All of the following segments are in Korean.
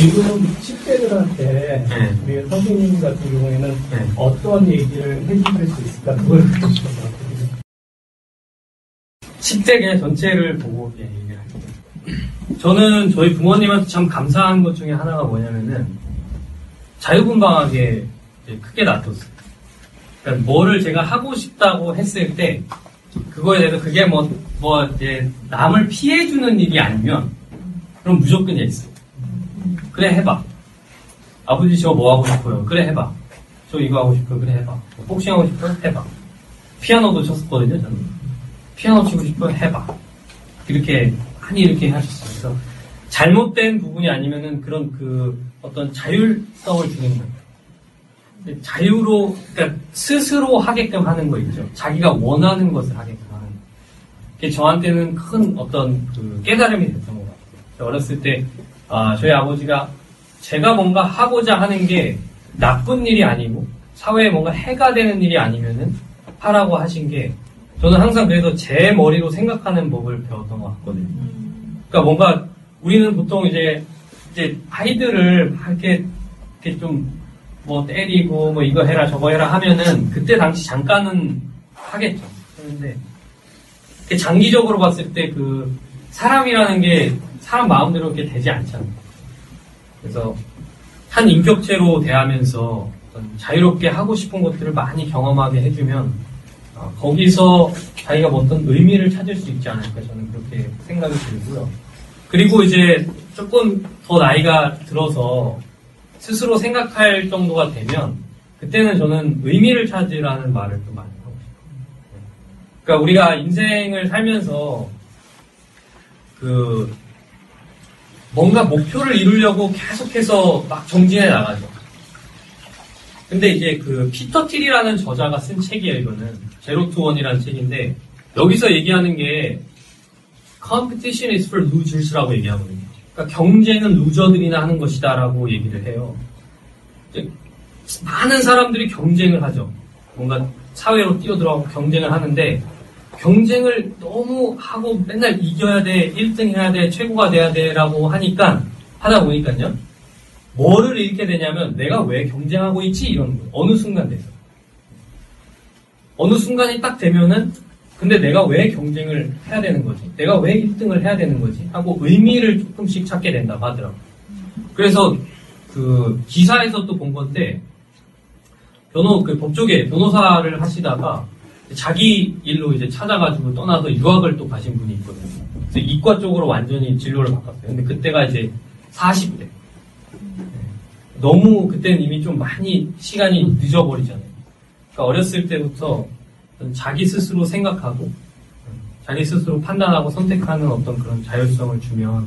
지금 10대들한테 네. 우리 선생님 같은 경우에는 네. 어떤 얘기를 해줄 수 있을까? 그걸 듣고 싶어서. 10대 그냥 전체를 보고 그냥 얘기를 할게요. 저는 저희 부모님한테 참 감사한 것 중에 하나가 뭐냐면은 자유분방하게 크게 놔뒀어요. 그러니까 뭐를 제가 하고 싶다고 했을 때 그거에 대해서 그게 뭐, 뭐 이제 남을 피해주는 일이 아니면 그럼 무조건 예스. 그래 해봐. 아버지 저 뭐 하고 싶어요? 그래 해봐. 저 이거 하고 싶어요? 그래 해봐. 뭐 복싱 하고 싶어요? 해봐. 피아노도 쳤었거든요 저는. 피아노 치고 싶어요? 해봐. 이렇게 많이 이렇게 하셨어요. 그래서 잘못된 부분이 아니면은 그런 그 어떤 자율성을 주는 거예요. 자유로 그러니까 스스로 하게끔 하는 거 있죠. 자기가 원하는 것을 하게끔 하는 거. 그게 저한테는 큰 어떤 그 깨달음이 됐던 것 같아요. 어렸을 때 아, 저희 아버지가 제가 뭔가 하고자 하는 게 나쁜 일이 아니고 사회에 뭔가 해가 되는 일이 아니면은 하라고 하신 게 저는 항상 그래서 제 머리로 생각하는 법을 배웠던 것 같거든요. 그러니까 뭔가 우리는 보통 이제 이제 아이들을 막 이렇게 이렇게 좀 뭐 때리고 뭐 이거 해라 저거 해라 하면은 그때 당시 잠깐은 하겠죠. 그런데 장기적으로 봤을 때그 사람이라는 게 사람 마음대로 이렇게 되지 않잖아요. 그래서 한 인격체로 대하면서 자유롭게 하고 싶은 것들을 많이 경험하게 해주면 어, 거기서 자기가 뭐 어떤 의미를 찾을 수 있지 않을까 저는 그렇게 생각이 들고요. 그리고 이제 조금 더 나이가 들어서 스스로 생각할 정도가 되면 그때는 저는 의미를 찾으라는 말을 좀 많이 하고 싶어요. 그러니까 우리가 인생을 살면서 그 뭔가 목표를 이루려고 계속해서 막 정진해 나가죠. 근데 이제 그 피터 틸이라는 저자가 쓴 책이에요, 이거는. 제로 투 원이라는 책인데, 여기서 얘기하는 게, competition is for losers라고 얘기하거든요. 그러니까 경쟁은 루저들이나 하는 것이다라고 얘기를 해요. 많은 사람들이 경쟁을 하죠. 뭔가 사회로 뛰어들어가고 경쟁을 하는데, 경쟁을 너무 하고 맨날 이겨야 돼, 1등 해야 돼, 최고가 돼야 돼, 라고 하니까, 하다 보니까요. 뭐를 잃게 되냐면, 내가 왜 경쟁하고 있지? 이런 거예요. 어느 순간 돼서. 어느 순간이 딱 되면은, 근데 내가 왜 경쟁을 해야 되는 거지? 내가 왜 1등을 해야 되는 거지? 하고 의미를 조금씩 찾게 된다고 하더라고요. 그래서 그 기사에서 또 본 건데, 변호, 그 법조계 변호사를 하시다가 자기 일로 이제 찾아가지고 떠나서 유학을 또 가신 분이 있거든요. 그래서 이과 쪽으로 완전히 진로를 바꿨어요. 근데 그때가 이제 40대. 너무 그때는 이미 좀 많이 시간이 늦어버리잖아요. 그러니까 어렸을 때부터 자기 스스로 생각하고 자기 스스로 판단하고 선택하는 어떤 그런 자율성을 주면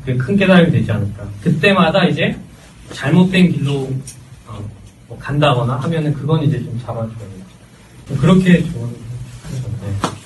그게 큰 깨달음이 되지 않을까. 그때마다 이제 잘못된 길로 어, 뭐 간다거나 하면은 그건 이제 좀 잡아줘야 돼요. 그렇게 해주셨어요. 네.